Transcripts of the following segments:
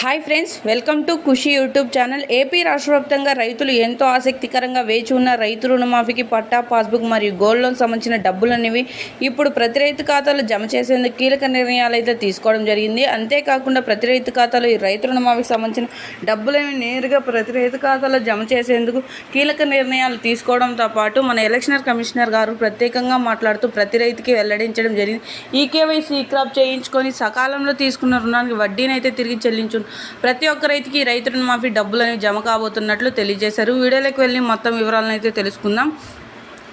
Hi friends welcome to Khushi YouTube channel. AP రాష్ట్ర వ్యాప్తంగా రైతులు ఎంతో ఆసక్తికరంగా వేచి ఉన్న రైతు రుణమాఫీకి పట్టా పాస్బుక్ మరియు గోల్డ్ లోన్ సంబంధించిన డబ్బులు అనేవి ఇప్పుడు ప్రతి రైతు ఖాతాలో జమ చేసేందుకు కీలక నిర్ణయాలు అయితే తీసుకోవడం జరిగింది. అంతేకాకుండా ప్రతి రైతు ఖాతాలో ఈ రైతు రుణమాఫీకి సంబంధించిన డబ్బులను నేరుగా ప్రతి రైతు ఖాతాలో జమ చేసేందుకు కీలక నిర్ణయాలు తీసుకోవడంతో పాటు మన ఎలక్షనర్ కమిషనర్ గారు ప్రత్యేకంగా మాట్లాడుతూ ప్రతి రైతుకి వెల్లడించడం జరిగింది. ఈ కేవైసీ క్రాప్ చేయించుకొని సకాలంలో తీసుకున్న రుణానికి వడ్డీని అయితే తిరిగి చెల్లించు ప్రతి ఒక్క రైతుకి రైతు రుణమాఫీ డబ్బులు అనేవి జమ కాబోతున్నట్లు తెలియజేశారు. వీడియోలోకి వెళ్ళి మొత్తం వివరాలను అయితే తెలుసుకుందాం.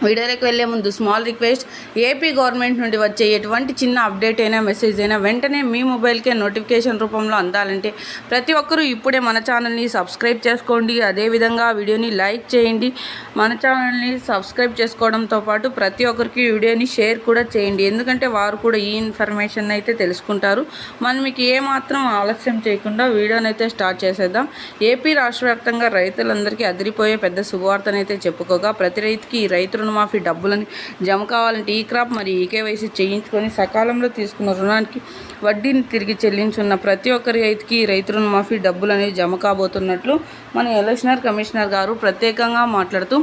వీడియోలోకి వెళ్ళే ముందు స్మాల్ రిక్వెస్ట్ ఏపీ గవర్నమెంట్ నుండి వచ్చే ఎటువంటి చిన్న అప్డేట్ అయినా మెసేజ్ అయినా వెంటనే మీ మొబైల్కే నోటిఫికేషన్ రూపంలో అందాలంటే ప్రతి ఒక్కరూ ఇప్పుడే మన ఛానల్ని సబ్స్క్రైబ్ చేసుకోండి. అదేవిధంగా వీడియోని లైక్ చేయండి. మన ఛానల్ని సబ్స్క్రైబ్ చేసుకోవడంతో పాటు ప్రతి ఒక్కరికి వీడియోని షేర్ కూడా చేయండి. ఎందుకంటే వారు కూడా ఈ ఇన్ఫర్మేషన్ అయితే తెలుసుకుంటారు. మనం మీకు ఏమాత్రం ఆలస్యం చేయకుండా వీడియోని అయితే స్టార్ట్ చేసేద్దాం. ఏపీ రాష్ట్ర వ్యాప్తంగా రైతులందరికీ అదిరిపోయే పెద్ద శుభవార్తనైతే చెప్పుకోగా ప్రతి రైతుకి ఈ రైతులు రుణమాఫీ డబ్బులని జమ కావాలంటే ఈ క్రాప్ మరియు కేవైసీ చేయించుకొని సకాలంలో తీసుకున్న రుణానికి వడ్డీని తిరిగి చెల్లించున్న ప్రతి ఒక్కరి రైతుకి రైతు రుణమాఫీ డబ్బులు అనేవి జమ కాబోతున్నట్లు మన ఎలక్షనర్ కమిషనర్ గారు ప్రత్యేకంగా మాట్లాడుతూ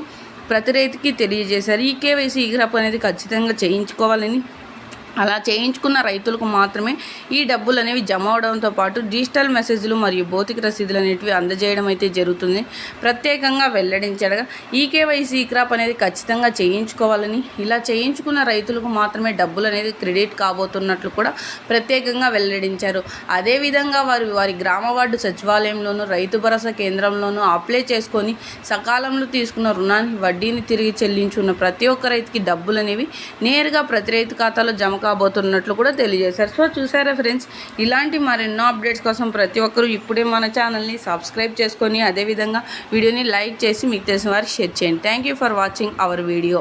ప్రతి రైతుకి తెలియజేశారు. ఈ కేవైసీ ఈ క్రాప్ అనేది ఖచ్చితంగా చేయించుకోవాలని అలా చేయించుకున్న రైతులకు మాత్రమే ఈ డబ్బులు అనేవి జమ అవడంతో పాటు డిజిటల్ మెసేజ్లు మరియు భౌతిక రసీదులు అనేటివి అందజేయడం అయితే జరుగుతుంది. ప్రత్యేకంగా వెల్లడించడగా ఈ కేవైసీ క్రాప్ అనేది ఖచ్చితంగా చేయించుకోవాలని ఇలా చేయించుకున్న రైతులకు మాత్రమే డబ్బులు అనేది క్రెడిట్ కాబోతున్నట్లు కూడా ప్రత్యేకంగా వెల్లడించారు. అదేవిధంగా వారు వారి గ్రామ వార్డు సచివాలయంలోనూ రైతు భరోసా కేంద్రంలోనూ అప్లై చేసుకొని సకాలంలో తీసుకున్న రుణానికి వడ్డీని తిరిగి చెల్లించున్న ప్రతి ఒక్క రైతుకి డబ్బులు అనేవి నేరుగా ప్రతి రైతు ఖాతాలో జమ కాబోతున్నట్లు కూడా తెలియజేశారు. సో చూసారా ఫ్రెండ్స్ ఇలాంటి మరెన్నో అప్డేట్స్ కోసం ప్రతి ఒక్కరూ ఇప్పుడే మన ఛానల్ని సబ్స్క్రైబ్ చేసుకొని అదేవిధంగా వీడియోని లైక్ చేసి మీకు తెలిసిన వారికి షేర్ చేయండి. Thank you for watching our video.